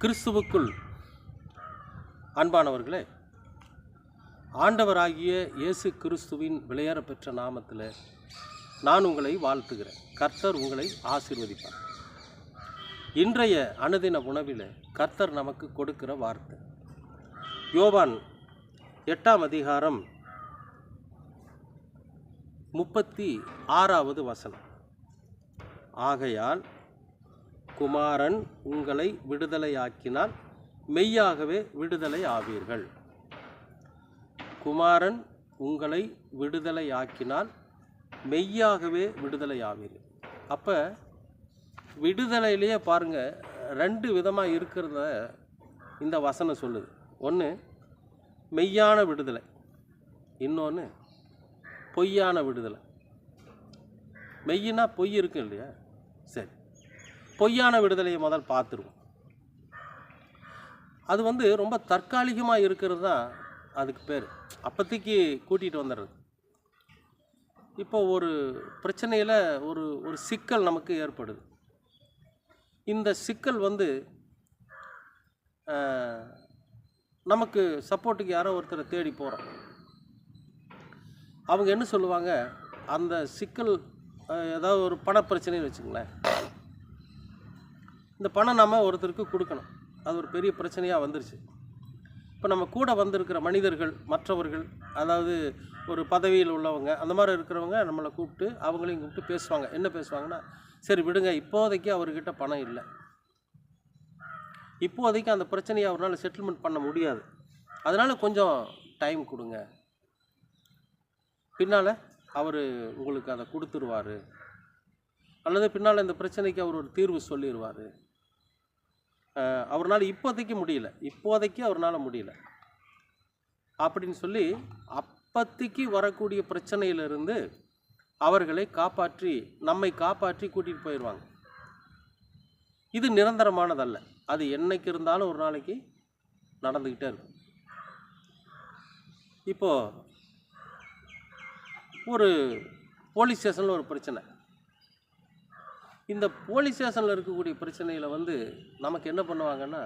கிறிஸ்துவுக்குள். அன்பானவர்களே ஆண்டவராகிய இயேசு கிறிஸ்துவின் விளையாட பெற்ற நாமத்தில் நான் உங்களை வாழ்த்துகிறேன். கர்த்தர் உங்களை ஆசீர்வதிப்பார். இன்றைய அனுதின உணவில் கர்த்தர் நமக்கு கொடுக்கிற வார்த்தை. யோவான் எட்டாம் அதிகாரம் முப்பத்தி ஆறாவது வசனம். ஆகையால் குமாரன் உங்களை விடுதலையாக்கினால் மெய்யாகவே விடுதலை ஆவீர்கள் குமாரன் உங்களை விடுதலையாக்கினால் மெய்யாகவே விடுதலை ஆவீர்கள் அப்போ விடுதலையிலேயே பாருங்கள் ரெண்டு விதமாக இருக்கிறத இந்த வசனம் சொல்லுது. ஒன்று மெய்யான விடுதலை. இன்னொன்று பொய்யான விடுதலை. மெய்யினா பொய் இருக்கு இல்லையா? சரி. பொய்யான விடுதலையை முதல் பார்த்துருவோம். அது வந்து ரொம்ப தற்காலிகமாக இருக்கிறது தான் அதுக்கு பேர். அப்போதைக்கு கூட்டிகிட்டு வந்துடுறது. இப்போ ஒரு பிரச்சனையில் ஒரு ஒரு சிக்கல் நமக்கு ஏற்படுது. இந்த சிக்கல் வந்து நமக்கு சப்போர்ட்டுக்கு யாரோ ஒருத்தரை தேடி போகிறோம் அவங்க என்ன சொல்லுவாங்க? அந்த சிக்கல் ஏதாவது ஒரு பணப்பிரச்சனைன்னு வச்சுங்களேன் இந்த பணம் நம்ம ஒருத்தருக்கு கொடுக்கணும். அது ஒரு பெரிய பிரச்சனையாக வந்துருச்சு. இப்போ நம்ம கூட வந்திருக்கிற மனிதர்கள் மற்றவர்கள் அதாவது ஒரு பதவியில் உள்ளவங்க அந்த மாதிரி இருக்கிறவங்க நம்மளை கூப்பிட்டு அவங்களையும் கூப்பிட்டு பேசுவாங்க. என்ன பேசுவாங்கன்னா சரி விடுங்க இப்போதைக்கு அவர்கிட்ட பணம் இல்லை. இப்போதைக்கு அந்த பிரச்சனையை அவரால் செட்டில்மெண்ட் பண்ண முடியாது. அதனால் கொஞ்சம் டைம் கொடுங்க. பின்னால் அவர் உங்களுக்கு அதை கொடுத்துருவாரு. அல்லது பின்னால் இந்த பிரச்சனைக்கு அவர் ஒரு தீர்வு சொல்லிடுவார் அவரால் இப்போதைக்கு முடியல. இப்போதைக்கு அவரால் முடியல. அப்படின்னு சொல்லி அப்பத்திக்கு வரக்கூடிய பிரச்சனையிலிருந்து அவர்களை காப்பாற்றி நம்மை காப்பாற்றி கூட்டிகிட்டு போயிடுவாங்க இது நிரந்தரமானதல்ல. அது என்னைக்கு இருந்தாலும் ஒரு நாளைக்கு நடந்துக்கிட்டே இருக்கும். இப்போது ஒரு போலீஸ் ஸ்டேஷனில் ஒரு பிரச்சனை. இந்த போலீஸ் ஸ்டேஷனில் இருக்கக்கூடிய பிரச்சனையில் வந்து நமக்கு என்ன பண்ணுவாங்கன்னா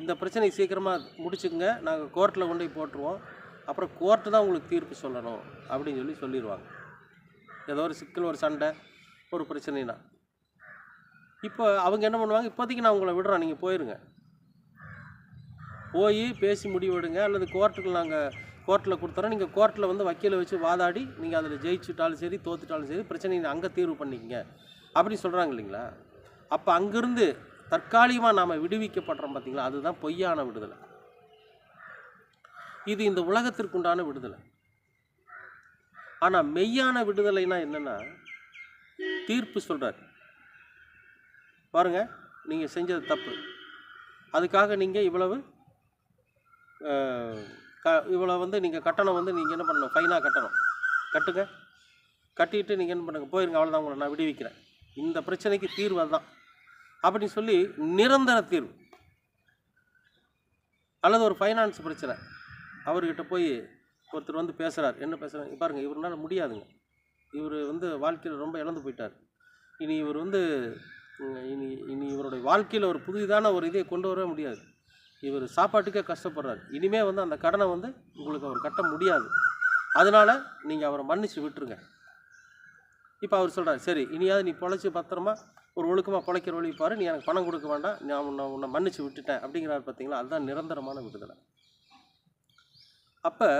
இந்த பிரச்சனை சீக்கிரமாக முடிச்சுங்க நாங்கள் கோர்ட்டில் கொண்டு போய் போட்டுருவோம். அப்புறம் கோர்ட்டு தான் உங்களுக்கு தீர்ப்பு சொல்லணும் அப்படின்னு சொல்லி சொல்லிடுவாங்க. ஏதோ ஒரு சிக்கல் ஒரு சண்டை ஒரு பிரச்சனைனா. இப்போ அவங்க என்ன பண்ணுவாங்க இப்போதைக்கு நான் உங்களை விடுறேன் நீங்கள் போயிருங்க. போய் பேசி முடிவெடுங்க அல்லது கோர்ட்டுக்கு நாங்கள் கோர்ட்டில் கொடுத்துறோம். நீங்கள் கோர்ட்டில் வந்து வக்கீலை வச்சு வாதாடி நீங்கள் அதில் ஜெயிச்சுட்டாலும் சரி தோத்துட்டாலும் சரி பிரச்சனையை அங்கே தீர்வு பண்ணிக்கங்க. அப்படி சொல்கிறாங்க இல்லைங்களா? அப்போ அங்கேருந்து தற்காலிகமாக நாம் விடுவிக்கப்படுறோம் பார்த்தீங்களா அதுதான் பொய்யான விடுதலை. இது இந்த உலகத்திற்குண்டான விடுதலை. ஆனால் மெய்யான விடுதலைனா என்னென்னா தீர்ப்பு சொல்கிறார் பாருங்க நீங்கள் செஞ்சது தப்பு. அதுக்காக நீங்கள் இவ்வளவு க இவ்வளோ வந்து நீங்கள் கட்டணம் வந்து நீங்கள் என்ன பண்ணணும்? ஃபைனாக கட்டணும். கட்டுங்க. கட்டிட்டு நீங்கள் என்ன பண்ணுங்க? போயிருங்க அவ்வளோதான் உங்களை நான் விடுவிக்கிறேன். இந்த பிரச்சனைக்கு தீர்வு அதுதான். அப்படின்னு சொல்லி நிரந்தர தீர்வு. அல்லது ஒரு ஃபைனான்ஸ் பிரச்சனை. அவர்கிட்ட போய் ஒருத்தர் வந்து பேசுகிறார் என்ன பேசுகிறாங்க பாருங்கள் இவருனால முடியாதுங்க. இவர் வந்து வாழ்க்கையில் ரொம்ப இழந்து போயிட்டார். இனி இவர் வந்து இனி இனி இவருடைய வாழ்க்கையில் ஒரு புதிதான ஒரு இதை கொண்டு வரவே முடியாது. இவர் சாப்பாட்டுக்கே கஷ்டப்படுறார். இனிமே வந்து அந்த கடனை வந்து உங்களுக்கு அவர் கட்ட முடியாது. அதனால் நீங்கள் அவரை மன்னிச்சு விட்டுருங்க. இப்போ அவர் சொல்கிறார் சரி இனியாவது நீ பொழைச்சி பத்திரமா ஒரு ஒழுக்கமாக பொழைக்கிற வழி பாரு நீ எனக்கு பணம் கொடுக்க வேண்டாம் நான் உன்னை உன்னை மன்னிச்சு விட்டுட்டேன் அப்படிங்கிறார் பார்த்தீங்களா அதுதான் நிரந்தரமான விடுதலை. அப்போ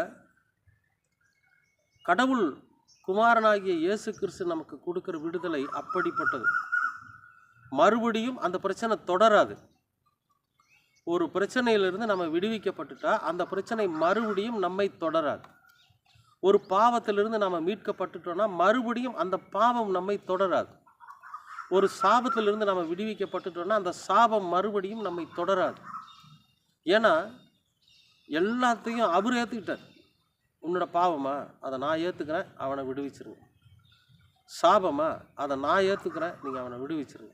கடவுள் குமாரனாகிய இயேசு கிறிஸ்து நமக்கு கொடுக்குற விடுதலை அப்படிப்பட்டது. மறுபடியும் அந்த பிரச்சனை தொடராது. ஒரு பிரச்சனையிலிருந்து நம்ம விடுவிக்கப்பட்டுட்டா அந்த பிரச்சனை மறுபடியும் நம்மை தொடராது. ஒரு பாவத்திலிருந்து நாம் மீட்கப்பட்டுட்டோம்னா மறுபடியும் அந்த பாவம் நம்மை தொடராது. ஒரு சாபத்திலிருந்து நம்ம விடுவிக்கப்பட்டுட்டோம்னா அந்த சாபம் மறுபடியும் நம்மை தொடராது. ஏன்னா எல்லாத்தையும் அவர் ஏற்றுக்கிட்டார் உன்னோட பாவமா? அதை நான் ஏற்றுக்கிறேன் அவனை விடுவிச்சிருங்க. சாபமா? அதை நான் ஏற்றுக்கிறேன் நீங்கள் அவனை விடுவிச்சிருங்க.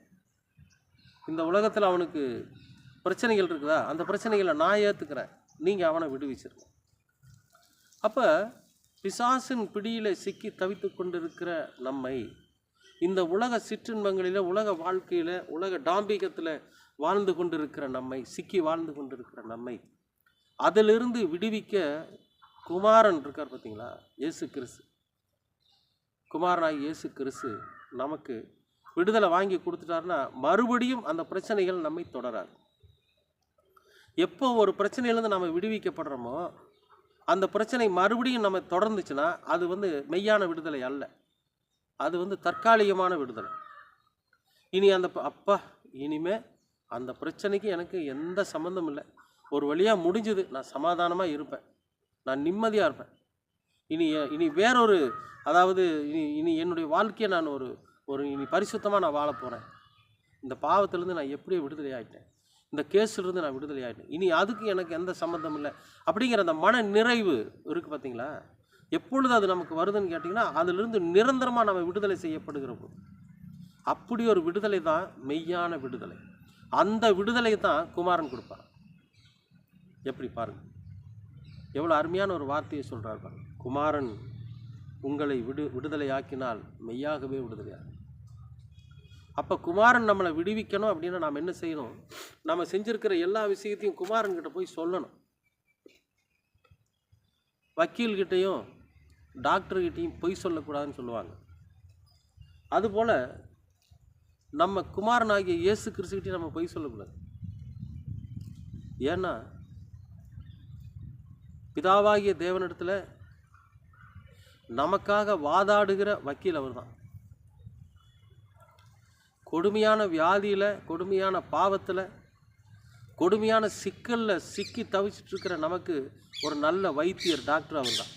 இந்த உலகத்தில் அவனுக்கு பிரச்சனைகள் இருக்குதா? அந்த பிரச்சனைகளை நான் ஏற்றுக்கிறேன் நீங்கள் அவனை விடுவிச்சிருங்க. அப்போ பிசாசின் பிடியில் சிக்கி தவித்து கொண்டிருக்கிற நம்மை இந்த உலக சிற்றின்பங்களில் உலக வாழ்க்கையில் உலக டாம்பிகத்தில் வாழ்ந்து கொண்டிருக்கிற நம்மை சிக்கி வாழ்ந்து கொண்டிருக்கிற நம்மை அதிலிருந்து விடுவிக்க குமாரன் இருக்கார் பார்த்தீங்களா? இயேசு கிறிஸ்து. குமாரனாகி இயேசு கிறிஸ்து நமக்கு விடுதலை வாங்கி கொடுத்துட்டாருன்னா மறுபடியும் அந்த பிரச்சனைகள் நம்மை தொடராது. எப்போ ஒரு பிரச்சனையிலேருந்து நம்ம விடுவிக்கப்படுறோமோ அந்த பிரச்சனை மறுபடியும் நம்ம தொடர்ந்துச்சுன்னா அது வந்து மெய்யான விடுதலை அல்ல. அது வந்து தற்காலிகமான விடுதலை. இனி அந்த அப்பா இனிமே அந்த பிரச்சனைக்கு எனக்கு எந்த சம்மந்தம் இல்லை. ஒரு வழியாக முடிஞ்சுது. நான் சமாதானமாக இருப்பேன். நான் நிம்மதியாக இருப்பேன். இனி இனி வேறொரு அதாவது இனி இனி என்னுடைய வாழ்க்கையை நான் ஒரு ஒரு இனி பரிசுத்தமாக நான் வாழ போகிறேன் இந்த பாவத்திலேருந்து நான் எப்படியோ விடுதலை ஆகிட்டேன் இந்த கேஸிலிருந்து நான் விடுதலை ஆகிட்டேன் இனி அதுக்கு எனக்கு எந்த சம்மந்தம் இல்லை. அப்படிங்கிற அந்த மன நிறைவு இருக்குது பார்த்தீங்களா? எப்பொழுது அது நமக்கு வருதுன்னு கேட்டிங்கன்னா அதிலிருந்து நிரந்தரமாக நம்ம விடுதலை செய்யப்படுகிற போது. அப்படி ஒரு விடுதலை தான் மெய்யான விடுதலை. அந்த விடுதலை தான் குமாரன் கொடுப்பார். எப்படி பாருங்க. எவ்வளோ அருமையான ஒரு வார்த்தையை சொல்கிறார் பாருங்கள் குமாரன் உங்களை விடு விடுதலையாக்கினால் மெய்யாகவே விடுதலையாகும். அப்போ குமாரன் நம்மளை விடுவிக்கணும் அப்படின்னா நாம் என்ன செய்யணும்? நம்ம செஞ்சுருக்கிற எல்லா விஷயத்தையும் குமாரன்கிட்ட போய் சொல்லணும். வக்கீல்கிட்டையும் டாக்டர்கிட்டையும் பொய் சொல்லக்கூடாதுன்னு சொல்லுவாங்க. அதுபோல் நம்ம குமாரன் ஆகிய இயேசு கிறிஸ்துக்கிட்டையும் நம்ம பொய் சொல்லக்கூடாது. ஏன்னா பிதாவாகிய தேவனிடத்தில் நமக்காக வாதாடுகிற வக்கீல் அவர் தான் கொடுமையான வியாதியில் கொடுமையான பாவத்தில் கொடுமையான சிக்கலில் சிக்கி தவிச்சிட்டு இருக்கிற நமக்கு ஒரு நல்ல வைத்தியர் டாக்டர் அவர்தான்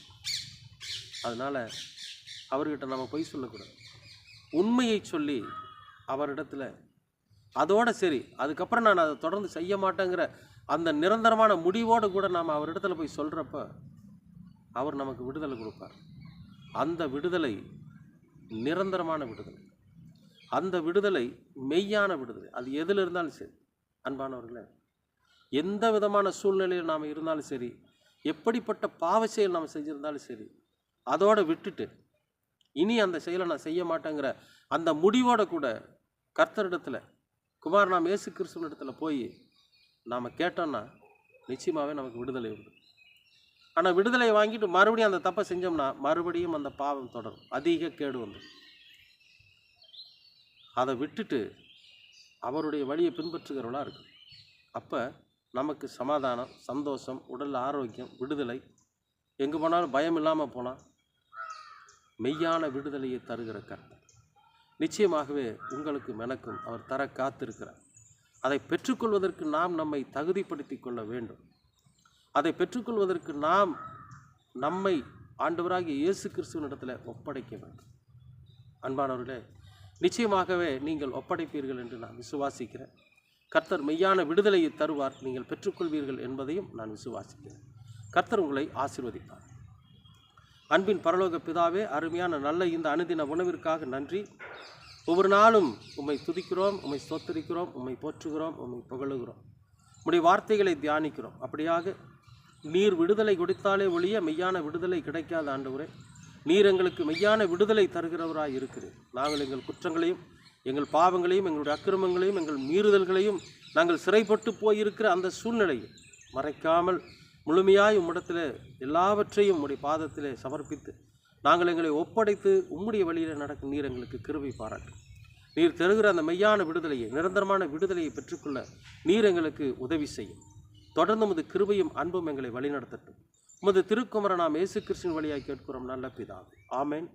அதனால் அவர்கிட்ட நம்ம பொய் சொல்லக்கூடாது. உண்மையை சொல்லி அவரிடத்துல அதோடு சரி அதுக்கப்புறம் நான் அதை தொடர்ந்து செய்ய மாட்டேங்கிற அந்த நிரந்தரமான முடிவோடு கூட நாம் அவரிடத்துல போய் சொல்கிறப்ப அவர் நமக்கு விடுதலை கொடுப்பார். அந்த விடுதலை நிரந்தரமான விடுதலை. அந்த விடுதலை மெய்யான விடுதலை. அது எதில் இருந்தாலும் சரி அன்பானவர்களே. எந்த விதமான சூழ்நிலையில் நாம் இருந்தாலும் சரி எப்படிப்பட்ட பாவ செயல் நாம் செஞ்சுருந்தாலும் சரி அதோடு விட்டுட்டு இனி அந்த செயலை நான் செய்ய மாட்டேங்கிற அந்த முடிவோட கூட கர்த்தரிடத்தில் குமார் நாம் இயேசு கிறிஸ்துவனிடத்தில் போய் நாம் கேட்டோம்னா நிச்சயமாகவே நமக்கு விடுதலை உண்டு. ஆனால் விடுதலை வாங்கிட்டு மறுபடியும் அந்த தப்பை செஞ்சோம்னா மறுபடியும் அந்த பாவம் தொடரும். அதிக கேடு வந்துடும் அதை விட்டுட்டு அவருடைய வழியை பின்பற்றுகிறவளாக இருக்கு அப்போ நமக்கு சமாதானம் சந்தோஷம் உடல் ஆரோக்கியம் விடுதலை எங்கே போனாலும் பயம் இல்லாமல் போனால் மெய்யான விடுதலையை தருகிற கர்த்தர். நிச்சயமாகவே உங்களுக்கு எனக்கும் அவர் தர காத்திருக்கிறார். அதை பெற்றுக்கொள்வதற்கு நாம் நம்மை தகுதிப்படுத்தி கொள்ள வேண்டும். அதை பெற்றுக்கொள்வதற்கு நாம் நம்மை ஆண்டவராகிய இயேசு கிறிஸ்துவனிடத்தில் ஒப்படைக்க வேண்டும். அன்பானவர்களே நிச்சயமாகவே நீங்கள் ஒப்படைப்பீர்கள் என்று நான் விசுவாசிக்கிறேன். கர்த்தர் மெய்யான விடுதலையை தருவார். நீங்கள் பெற்றுக்கொள்வீர்கள் என்பதையும் நான் விசுவாசிக்கிறேன். கர்த்தர் உங்களை ஆசிர்வதிப்பார். அன்பின் பரலோக பிதாவே அருமையான நல்ல இந்த அனுதின உணவிற்காக நன்றி. ஒவ்வொரு நாளும் உம்மை துதிக்கிறோம் உம்மை ஸ்தோத்தரிக்கிறோம் உம்மை போற்றுகிறோம் உம்மை புகழுகிறோம். உம்முடைய வார்த்தைகளை தியானிக்கிறோம். அப்படியாக நீர் விடுதலை கொடுத்தாலே ஒழிய மெய்யான விடுதலை கிடைக்காத ஆண்டவரே. நீர் எங்களுக்கு மெய்யான விடுதலை தருகிறவராய் இருக்கிறீர். நாங்கள் எங்கள் குற்றங்களையும் எங்கள் பாவங்களையும் எங்களுடைய அக்கிரமங்களையும் எங்கள் மீறுதல்களையும் நாங்கள் சிறைப்பட்டு போயிருக்கிற அந்த சூழ்நிலையை மறைக்காமல் முழுமையாய் உம்மிடத்தில் எல்லாவற்றையும் உம்முடைய பாதத்தில் சமர்ப்பித்து நாங்கள் எங்களை ஒப்படைத்து உம்முடைய வழியில் நடக்கும் நீர் எங்களுக்கு கிருபை பாராட்டு. நீர் தருகிற அந்த மெய்யான விடுதலையை நிரந்தரமான விடுதலையை பெற்றுக்கொள்ள நீர் எங்களுக்கு உதவி செய்யும். தொடர்ந்து உமது கிருபையும் அன்பும் எங்களை வழிநடத்தட்டும். உமது திருக்குமர நாம் இயேசு கிறிஸ்துவின் வழியாக கேட்கிறோம் நல்ல பிதாவே. ஆமேன்.